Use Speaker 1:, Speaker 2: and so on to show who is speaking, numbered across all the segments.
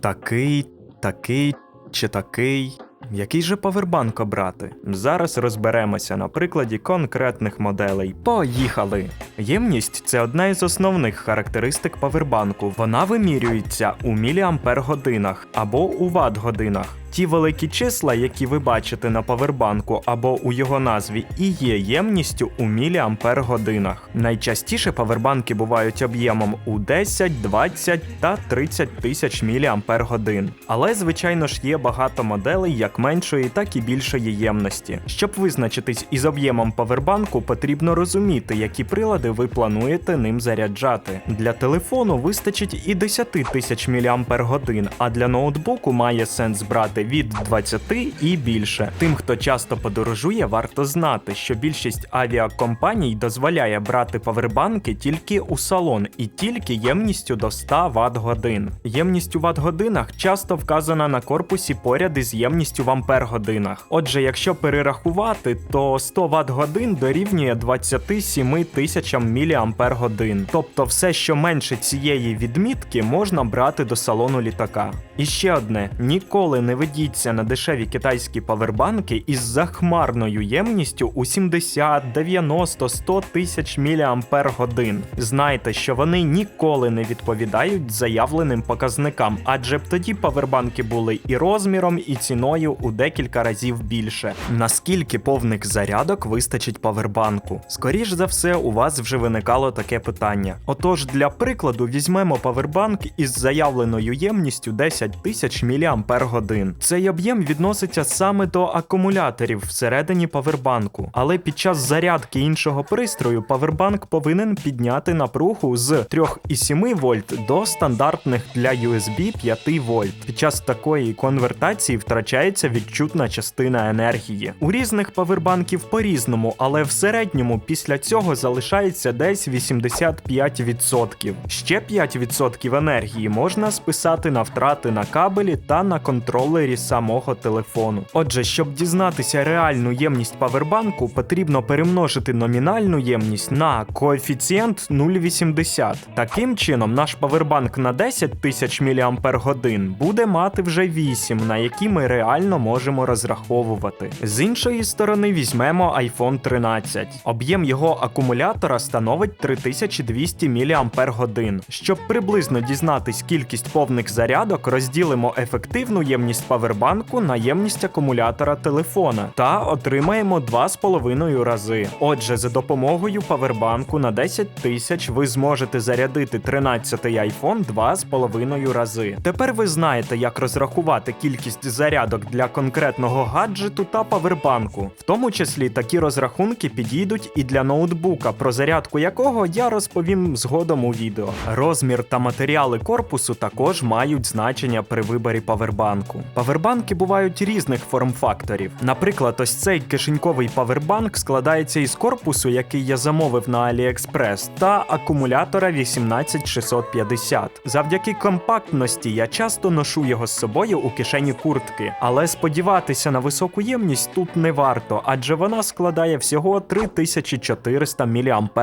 Speaker 1: Такий, такий чи такий. Який же павербанк обрати? Зараз розберемося на прикладі конкретних моделей. Поїхали! Ємність це одна із основних характеристик павербанку. Вона вимірюється у міліампер-годинах або у ватт-годинах. Ті великі числа, які ви бачите на павербанку або у його назві, і є ємністю у міліампер-годинах. Найчастіше павербанки бувають об'ємом у 10, 20 та 30 тисяч міліампер-годин. Але, звичайно ж, є багато моделей як меншої, так і більшої ємності. Щоб визначитись із об'ємом павербанку, потрібно розуміти, які прилади ви плануєте ним заряджати. Для телефону вистачить і 10 тисяч міліампер-годин, а для ноутбуку має сенс брати від 20 і більше. Тим, хто часто подорожує, варто знати, що більшість авіакомпаній дозволяє брати павербанки тільки у салон і тільки ємністю до 100 Вт-годин. Ємність у Вт-годинах часто вказана на корпусі поряд із ємністю в ампер-годинах. Отже, якщо перерахувати, то 100 Вт-годин дорівнює 27 тисячам міліампер-годин. Тобто все, що менше цієї відмітки, можна брати до салону літака. І ще одне: ніколи не ведіться на дешеві китайські павербанки із захмарною ємністю у 70, 90, 100 тисяч міліампер-годин. Знайте, що вони ніколи не відповідають заявленим показникам, адже б тоді павербанки були і розміром, і ціною у декілька разів більше. Наскільки повних зарядок вистачить павербанку? Скоріш за все, у вас вже виникало таке питання. Отож, для прикладу, візьмемо павербанк із заявленою ємністю 10 тисяч міліампер-годин. Цей об'єм відноситься саме до акумуляторів всередині павербанку, але під час зарядки іншого пристрою павербанк повинен підняти напругу з 3,7 вольт до стандартних для USB 5 вольт. Під час такої конвертації втрачається відчутна частина енергії. У різних павербанків по-різному, але в середньому після цього залишається десь 85%. Ще 5% енергії можна списати на втрати на кабелі та на контролері самого телефону. Отже, щоб дізнатися реальну ємність павербанку, потрібно перемножити номінальну ємність на коефіцієнт 0,80. Таким чином, наш павербанк на 10 тисяч мАч буде мати вже 8, на які ми реально можемо розраховувати. З іншої сторони, візьмемо iPhone 13. Об'єм його акумулятора становить 3200 мАч. Щоб приблизно дізнатись кількість повних зарядок, розділимо ефективну ємність павербанку на ємність акумулятора телефона та отримаємо 2,5 рази. Отже, за допомогою павербанку на 10 тисяч ви зможете зарядити 13-й iPhone 2,5 рази. Тепер ви знаєте, як розрахувати кількість зарядок для конкретного гаджету та павербанку. В тому числі такі розрахунки підійдуть і для ноутбука, про зарядку якого я розповім згодом у відео. Розмір та матеріали корпусу також мають значення при виборі павербанку. Павербанки бувають різних форм-факторів. Наприклад, ось цей кишеньковий павербанк складається із корпусу, який я замовив на AliExpress, та акумулятора 18650. Завдяки компактності я часто ношу його з собою у кишені куртки, але сподіватися на високу ємність тут не варто, адже вона складає всього 3400 мАч.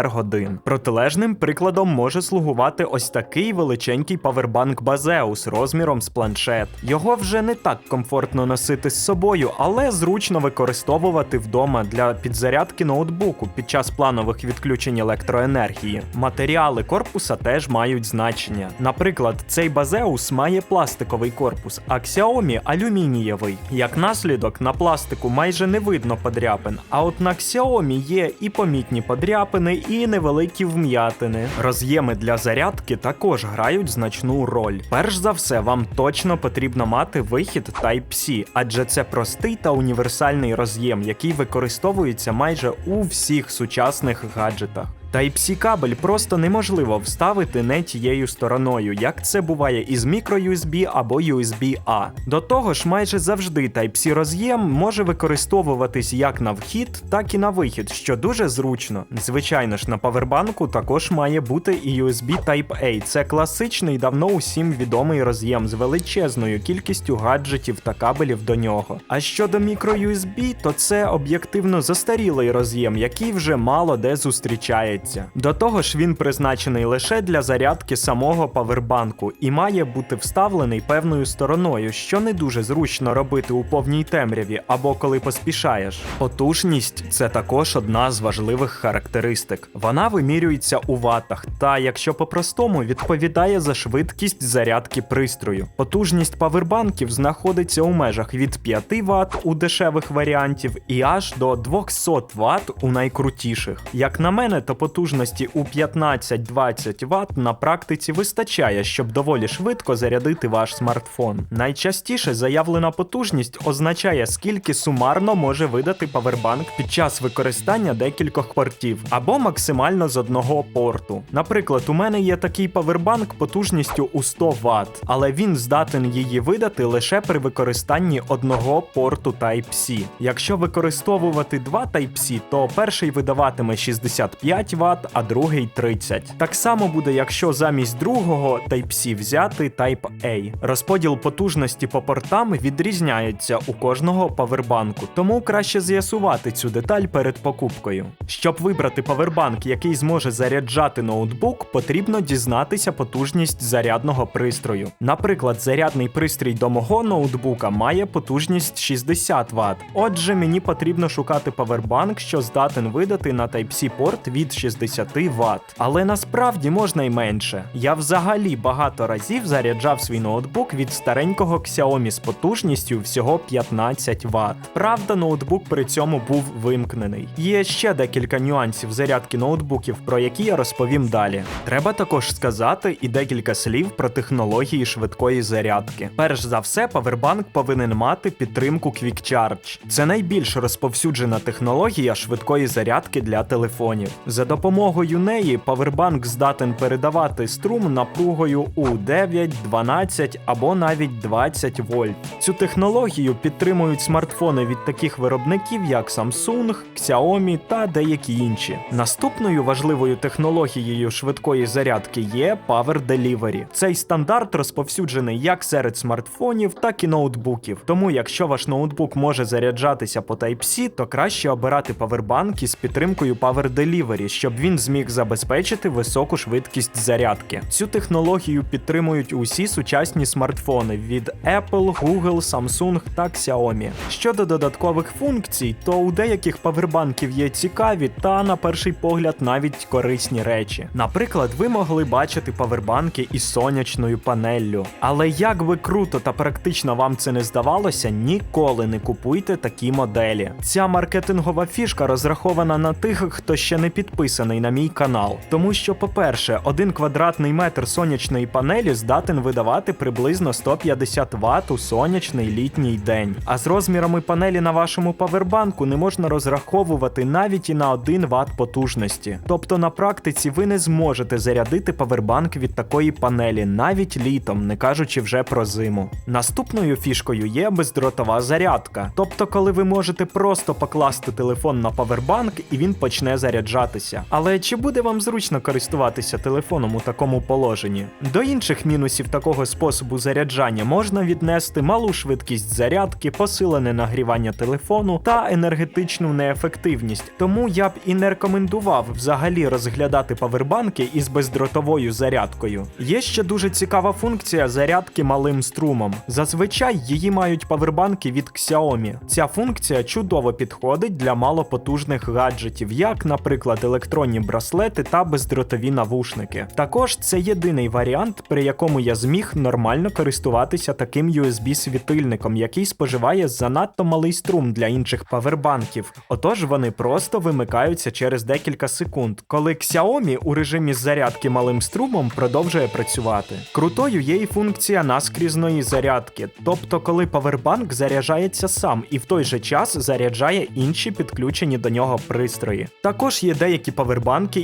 Speaker 1: Протилежним прикладом може слугувати ось такий величенький павербанк Базеус розміром з планшет. Його вже не так комфортно носити з собою, але зручно використовувати вдома для підзарядки ноутбуку під час планових відключень електроенергії. Матеріали корпуса теж мають значення. Наприклад, цей Базеус має пластиковий корпус, а Xiaomi алюмінієвий. Як наслідок, на пластику майже не видно подряпин, а от на Xiaomi є і помітні подряпини, і невеликі вм'ятини. Роз'єми для зарядки також грають значну роль. Перш за все, вам точно потрібно мати вихід Type-C, адже це простий та універсальний роз'єм, який використовується майже у всіх сучасних гаджетах. Type-C кабель просто неможливо вставити не тією стороною, як це буває із microUSB або USB-A. До того ж, майже завжди Type-C роз'єм може використовуватись як на вхід, так і на вихід, що дуже зручно. Звичайно ж, на павербанку також має бути і USB Type-A. Це класичний, давно усім відомий роз'єм з величезною кількістю гаджетів та кабелів до нього. А щодо microUSB, то це об'єктивно застарілий роз'єм, який вже мало де зустрічається. Заряджається. До того ж, він призначений лише для зарядки самого павербанку і має бути вставлений певною стороною, що не дуже зручно робити у повній темряві або коли поспішаєш. Потужність це також одна з важливих характеристик. Вона вимірюється у ватах, та якщо по-простому відповідає за швидкість зарядки пристрою. Потужність павербанків знаходиться у межах від 5 Вт у дешевих варіантів і аж до 200 Вт у найкрутіших. Як на мене, то потужності у 15-20 Вт на практиці вистачає, щоб доволі швидко зарядити ваш смартфон. Найчастіше заявлена потужність означає, скільки сумарно може видати павербанк під час використання декількох портів або максимально з одного порту. Наприклад, у мене є такий павербанк потужністю у 100 Вт, але він здатен її видати лише при використанні одного порту Type-C. Якщо використовувати два Type-C, то перший видаватиме 65 Вт, а другий 30. Так само буде, якщо замість другого Type-C взяти Type-A. Розподіл потужності по портам відрізняється у кожного павербанку, тому краще з'ясувати цю деталь перед покупкою. Щоб вибрати павербанк, який зможе заряджати ноутбук, потрібно дізнатися потужність зарядного пристрою. Наприклад, зарядний пристрій до мого ноутбука має потужність 60 Вт. Отже, мені потрібно шукати павербанк, що здатен видати на Type-C порт від 60 Вт. Але насправді можна й менше. Я взагалі багато разів заряджав свій ноутбук від старенького Xiaomi з потужністю всього 15 Вт. Правда, ноутбук при цьому був вимкнений. Є ще декілька нюансів зарядки ноутбуків, про які я розповім далі. Треба також сказати і декілька слів про технології швидкої зарядки. Перш за все, павербанк повинен мати підтримку Quick Charge. Це найбільш розповсюджена технологія швидкої зарядки для телефонів. За допомогою неї павербанк здатен передавати струм напругою у 9, 12 або навіть 20 вольт. Цю технологію підтримують смартфони від таких виробників, як Samsung, Xiaomi та деякі інші. Наступною важливою технологією швидкої зарядки є Power Delivery. Цей стандарт розповсюджений як серед смартфонів, так і ноутбуків. Тому, якщо ваш ноутбук може заряджатися по Type-C, то краще обирати павербанк із підтримкою Power Delivery, щоб він зміг забезпечити високу швидкість зарядки. Цю технологію підтримують усі сучасні смартфони від Apple, Google, Samsung та Xiaomi. Щодо додаткових функцій, то у деяких павербанків є цікаві та, на перший погляд, навіть корисні речі. Наприклад, ви могли бачити павербанки із сонячною панеллю. Але як би круто та практично вам це не здавалося, ніколи не купуйте такі моделі. Ця маркетингова фішка розрахована на тих, хто ще не підписаний на мій канал. Тому що, по-перше, один квадратний метр сонячної панелі здатен видавати приблизно 150 Вт у сонячний літній день. А з розмірами панелі на вашому павербанку не можна розраховувати навіть і на 1 Вт потужності. Тобто на практиці ви не зможете зарядити павербанк від такої панелі навіть літом, не кажучи вже про зиму. Наступною фішкою є бездротова зарядка. Тобто, коли ви можете просто покласти телефон на павербанк і він почне заряджатися. Але чи буде вам зручно користуватися телефоном у такому положенні? До інших мінусів такого способу заряджання можна віднести малу швидкість зарядки, посилене нагрівання телефону та енергетичну неефективність. Тому я б і не рекомендував взагалі розглядати павербанки із бездротовою зарядкою. Є ще дуже цікава функція зарядки малим струмом. Зазвичай її мають павербанки від Xiaomi. Ця функція чудово підходить для малопотужних гаджетів, як, наприклад, електронні браслети та бездротові навушники. Також це єдиний варіант, при якому я зміг нормально користуватися таким USB-світильником, який споживає занадто малий струм для інших павербанків. Отож вони просто вимикаються через декілька секунд, коли Xiaomi у режимі зарядки малим струмом продовжує працювати. Крутою є і функція наскрізної зарядки, тобто коли павербанк заряджається сам і в той же час заряджає інші підключені до нього пристрої. Також є деякі павербанки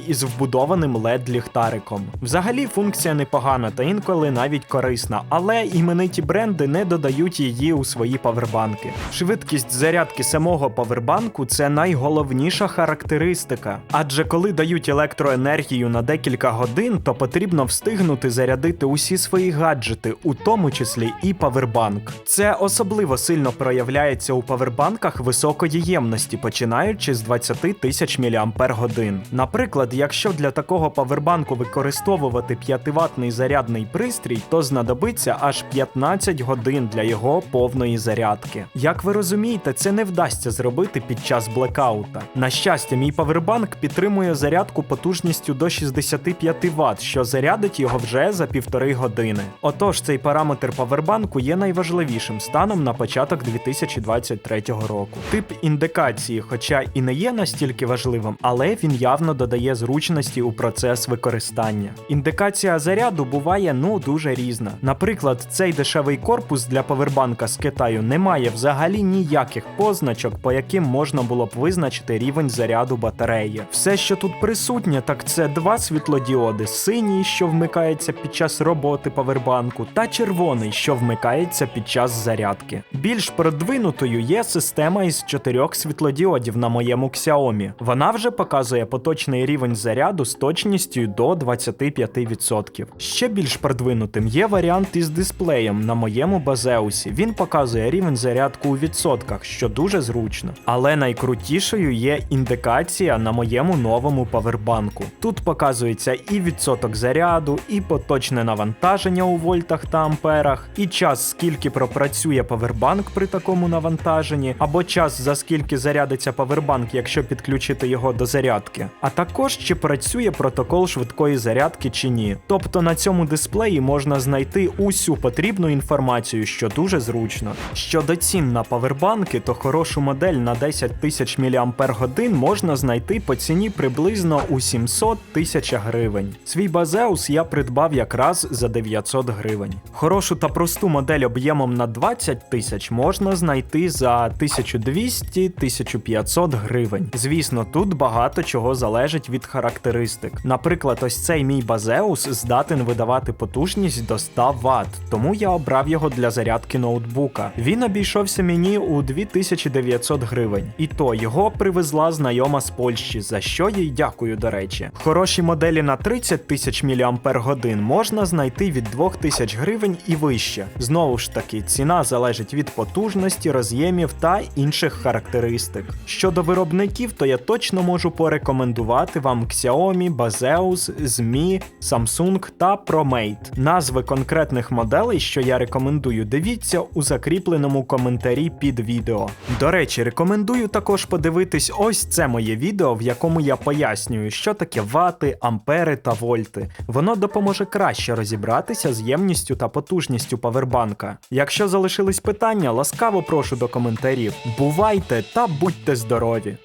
Speaker 1: із вбудованим led ліхтариком. Взагалі функція непогана та інколи навіть корисна, але імениті бренди не додають її у свої павербанки. Швидкість зарядки самого павербанку це найголовніша характеристика. Адже коли дають електроенергію на декілька годин, то потрібно встигнути зарядити усі свої гаджети, у тому числі і павербанк. Це особливо сильно проявляється у павербанках високої ємності, починаючи з 20 тисяч мАч. Наприклад, якщо для такого павербанку використовувати 5-ваттний зарядний пристрій, то знадобиться аж 15 годин для його повної зарядки. Як ви розумієте, це не вдасться зробити під час блекаута. На щастя, мій павербанк підтримує зарядку потужністю до 65 Вт, що зарядить його вже за півтори години. Отож, цей параметр павербанку є найважливішим станом на початок 2023 року. Тип індикації, хоча і не є настільки важливим, але він явно додає зручності у процес використання. Індикація заряду буває ну дуже різна. Наприклад, цей дешевий корпус для павербанка з Китаю не має взагалі ніяких позначок, по яким можна було б визначити рівень заряду батареї. Все, що тут присутнє, так це два світлодіоди: синій, що вмикається під час роботи павербанку, та червоний, що вмикається під час зарядки. Більш продвинутою є система із чотирьох світлодіодів на моєму Xiaomi. Вона вже показує поточний рівень заряду з точністю до 25%. Ще більш продвинутим є варіант із дисплеєм на моєму базеусі. Він показує рівень зарядку у відсотках, що дуже зручно. Але найкрутішою є індикація на моєму новому павербанку. Тут показується і відсоток заряду, і поточне навантаження у вольтах та амперах, і час, скільки пропрацює павербанк при такому навантаженні, або час, за скільки зарядиться павербанк, якщо підключити його до зарядки, а також чи працює протокол швидкої зарядки чи ні. Тобто на цьому дисплеї можна знайти усю потрібну інформацію, що дуже зручно. Щодо цін на павербанки, то хорошу модель на 10 тисяч мАч можна знайти по ціні приблизно у 700 тисяч гривень. Свій базеус я придбав якраз за 900 гривень. Хорошу та просту модель об'ємом на 20 тисяч можна знайти за 1200-1500 гривень. Звісно, тут багато чого залежить від характеристик. Наприклад, ось цей мій базеус здатен видавати потужність до 100 Вт, тому я обрав його для зарядки ноутбука. Він обійшовся мені у 2900 гривень, і то його привезла знайома з Польщі, за що їй дякую, до речі. Хороші моделі на 30 тисяч мАч можна знайти від 2000 гривень і вище. Знову ж таки, ціна залежить від потужності, роз'ємів та інших характеристик. Щодо виробників, то я точно можу порекомендувати вам Xiaomi, Baseus, ZMI, Samsung та ProMate. Назви конкретних моделей, що я рекомендую, дивіться у закріпленому коментарі під відео. До речі, рекомендую також подивитись ось це моє відео, в якому я пояснюю, що таке вати, ампери та вольти. Воно допоможе краще розібратися з ємністю та потужністю павербанка. Якщо залишились питання, ласкаво прошу до коментарів. Бувайте та будьте здорові!